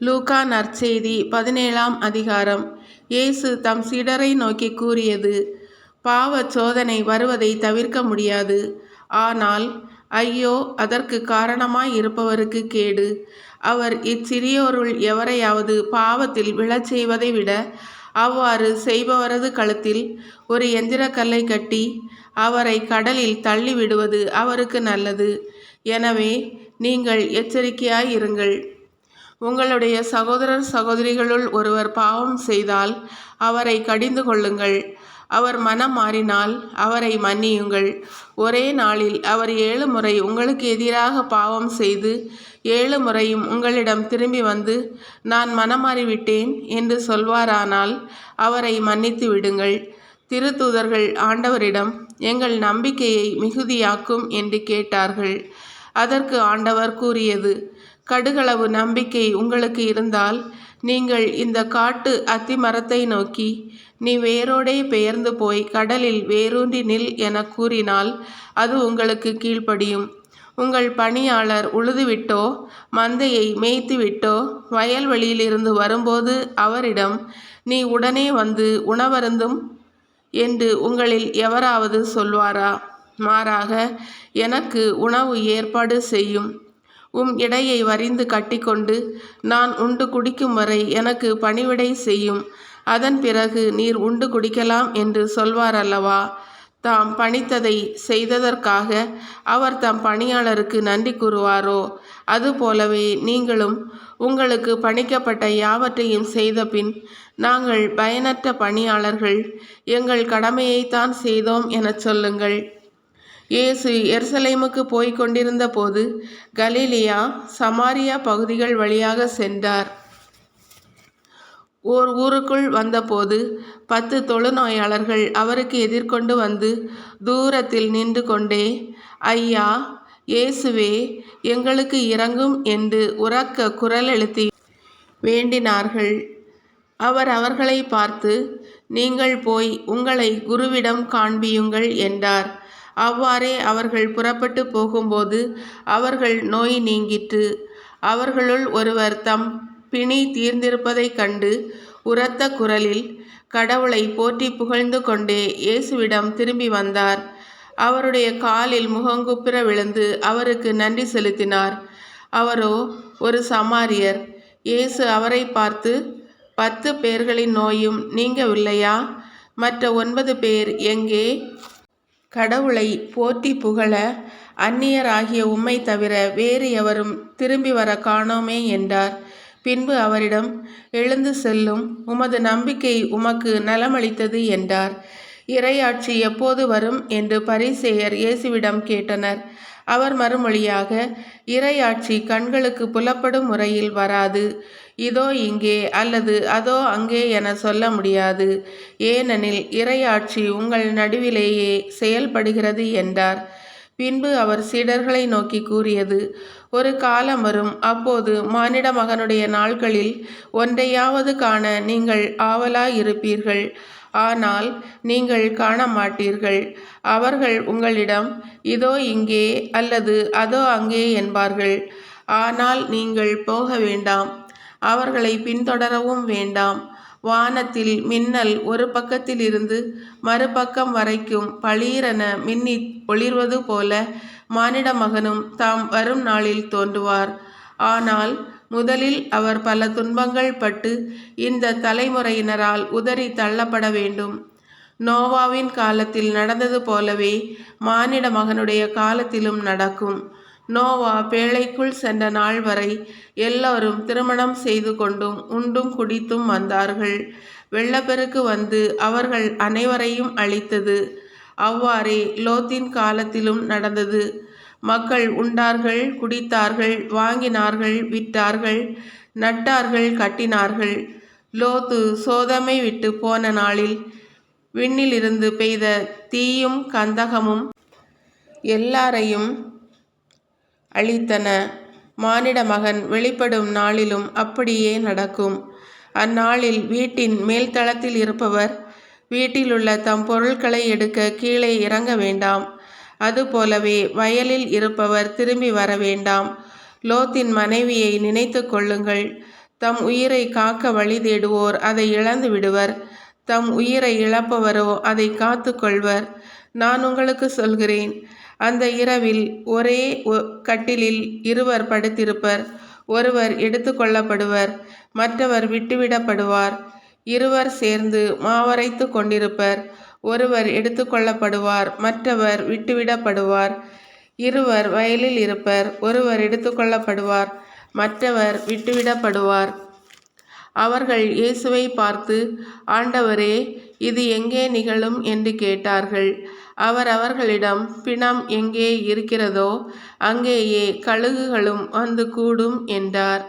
Luca நற்செய்தி பதினேழாம் அதிகாரம். இயேசு தம் சீடரை நோக்கி கூறியது பாவச் சோதனை வருவதை தவிர்க்க முடியாது. ஆனால் ஐயோ அதற்கு காரணமாய் இருப்பவருக்கு கேடு. அவர் இச்சிறியோருள் எவரையாவது பாவத்தில் விழச் செய்வதை விட அவ்வாறு செய்பவரது கழுத்தில் ஒரு எந்திரக்கல்லை கட்டி அவரை கடலில் தள்ளிவிடுவது அவருக்கு நல்லது. எனவே நீங்கள் எச்சரிக்கையாயிருங்கள் உங்களுடைய சகோதரர் சகோதரிகளுள் ஒருவர் பாவம் செய்தால் அவரை கடிந்து கொள்ளுங்கள். அவர் மனம் மாறினால் அவரை மன்னியுங்கள். ஒரே நாளில் அவர் ஏழு முறை உங்களுக்கு எதிராக பாவம் செய்து ஏழு முறையும் உங்களிடம் திரும்பி வந்து நான் மனம் மாறிவிட்டேன் என்று சொல்வாரானால் அவரை மன்னித்து விடுங்கள். திருத்தூதர்கள் ஆண்டவரிடம் எங்கள் நம்பிக்கையை மிகுதியாக்கும் என்று கேட்டார்கள். அதற்கு ஆண்டவர் கூறியது கடுகளவு நம்பிக்கை உங்களுக்கு இருந்தால் நீங்கள் இந்த காட்டு அத்தி மரத்தை நோக்கி நீ வேரோடே பெயர்ந்து போய் கடலில் வேரூன்றி நில் என கூறினால் அது உங்களுக்கு கீழ்ப்படியும். உங்கள் பணியாளர் உழுதுவிட்டோ மந்தையை மேய்த்துவிட்டோ வயல்வெளியிலிருந்து வரும்போது அவரிடம் நீ உடனே வந்து உணவருந்தும் என்று உங்களில் எவராவது சொல்வாரா? மாறாக எனக்கு உணவு ஏற்பாடு செய்யும். உம் இடையை வரிந்து கட்டிக்கொண்டு நான் உண்டு குடிக்கும் வரை எனக்கு பணிவிடை செய்யும். அதன் பிறகு நீர் உண்டு குடிக்கலாம் என்று சொல்வார் அல்லவா தாம் பணித்ததை செய்ததற்காக அவர் தம் பணியாளருக்கு நன்றி கூறுவாரோ? அதுபோலவே நீங்களும் உங்களுக்கு பணிக்கப்பட்ட யாவற்றையும் செய்தபின் நாங்கள் பயனற்ற பணியாளர்கள். எங்கள் கடமையைத்தான் செய்தோம் எனச் சொல்லுங்கள். இயேசு எருசலேமுக்கு போய்க் கொண்டிருந்த போது கலீலியா சமாரியா பகுதிகள் வழியாக சென்றார். ஓர் ஊருக்குள் வந்தபோது பத்து தொழுநோயாளர்கள் அவருக்கு எதிர்கொண்டு வந்து தூரத்தில் நின்று கொண்டே ஐயா இயேசுவே எங்களுக்கு இறங்கும் என்று உறக்க குரல் எழுத்தி வேண்டினார்கள். அவர் அவர்களை பார்த்து நீங்கள் போய் உங்களை குருவிடம் காண்பியுங்கள் என்றார். அவ்வாறே அவர்கள் புறப்பட்டு போகும்போது அவர்கள் நோய் நீங்கிற்று. அவர்களுள் ஒருவர் தம் பிணி தீர்ந்திருப்பதைக் கண்டு உரத்த குரலில் கடவுளை போற்றி புகழ்ந்து கொண்டே இயேசுவிடம் திரும்பி வந்தார். அவருடைய காலில் முகங்குப்புற விழுந்து அவருக்கு நன்றி செலுத்தினார். அவரோ ஒரு சமாரியர். இயேசு அவரை பார்த்து பத்து பேர்களின் நோயும் நீங்கவில்லையா? மற்ற ஒன்பது பேர் எங்கே? கடவுளை போற்றி புகழ அந்நியராகிய உம்மை தவிர வேறு எவரும் திரும்பி வர காணோமே என்றார். பின்பு அவரிடம் எழுந்து செல்லும் உமது நம்பிக்கை உமக்கு நலமளித்தது என்றார். இறையாட்சி எப்போது வரும்? என்று பரிசேயர் இயேசுவிடம் கேட்டனர். அவர் மறுமொழியாக இறையாட்சி கண்களுக்கு புலப்படும் முறையில் வராது. இதோ இங்கே அல்லது அதோ அங்கே என சொல்ல முடியாது. ஏனெனில் இறையாட்சி உங்கள் நடுவிலேயே செயல்படுகிறது என்றார். பின்பு அவர் சீடர்களை நோக்கி கூறியது ஒரு காலம் வரும் அப்போது மானிட மகனுடைய நாட்களில் ஒன்றையாவது காண நீங்கள் ஆவலாயிருப்பீர்கள். ஆனால் நீங்கள் காண மாட்டீர்கள் அவர்கள் உங்களிடம் இதோ இங்கே அல்லது அதோ அங்கே என்பார்கள். ஆனால் நீங்கள் போக வேண்டாம். அவர்களை பின்தொடரவும் வேண்டாம். வானத்தில் மின்னல் ஒரு பக்கத்தில் இருந்து மறுபக்கம் வரைக்கும் பளீரென மின்னி ஒளிர்வது போல மானிட மகனும் தாம் வரும் நாளில் தோன்றுவார். ஆனால் முதலில் அவர் பல துன்பங்கள் பட்டு இந்த தலைமுறையினரால் உதறி தள்ளப்பட வேண்டும். நோவாவின் காலத்தில் நடந்தது போலவே மானிட மகனுடைய காலத்திலும் நடக்கும். நோவா பேழைக்குள் சென்ற நாள் வரை எல்லோரும் திருமணம் செய்து கொண்டும் உண்டும் குடித்தும் வந்தார்கள். வெள்ளப்பெருக்கு வந்து அவர்கள் அனைவரையும் அழித்தது. அவ்வாறே லோத்தின் காலத்திலும் நடந்தது. மக்கள் உண்டார்கள் குடித்தார்கள் வாங்கினார்கள் விற்றார்கள் நட்டார்கள் கட்டினார்கள். லோத்து சோதமை விட்டு போன நாளில் விண்ணிலிருந்து பெய்த தீயும் கந்தகமும் எல்லாரையும் அளித்தன மானிட மகன் வெளிப்படும் நாளிலும் அப்படியே நடக்கும். அந்நாளில் வீட்டின் மேல்தளத்தில் இருப்பவர் வீட்டிலுள்ள தம் பொருட்களை எடுக்க கீழே இறங்க வேண்டாம். அதுபோலவே வயலில் இருப்பவர் திரும்பி வர வேண்டாம். லோத்தின் மனைவியை நினைத்து கொள்ளுங்கள். தம் உயிரை காக்க வழி தேடுவோர் அதை இழந்து விடுவர். தம் உயிரை இழப்பவரோ அதை காத்து கொள்வர். நான் உங்களுக்கு சொல்கிறேன். அந்த இரவில் ஒரே ஒ- கட்டிலில் இருவர் படுத்திருப்பர். ஒருவர் எடுத்துக்கொள்ளப்படுவர் மற்றவர் விட்டுவிடப்படுவார். இருவர் சேர்ந்து மாவரைத்து கொண்டிருப்பர். ஒருவர் எடுத்துக்கொள்ளப்படுவார் மற்றவர் விட்டுவிடப்படுவார். இருவர் வயலில் இருப்பர் ஒருவர் எடுத்துக்கொள்ளப்படுவார் மற்றவர் விட்டுவிடப்படுவார். அவர்கள் இயேசுவை பார்த்து ஆண்டவரே இது எங்கே நிகழும்? என்று கேட்டார்கள். அவர் அவர்களிடம் பிணம் எங்கே இருக்கிறதோ அங்கேயே கழுகுகளும் வந்து கூடும் என்றார்.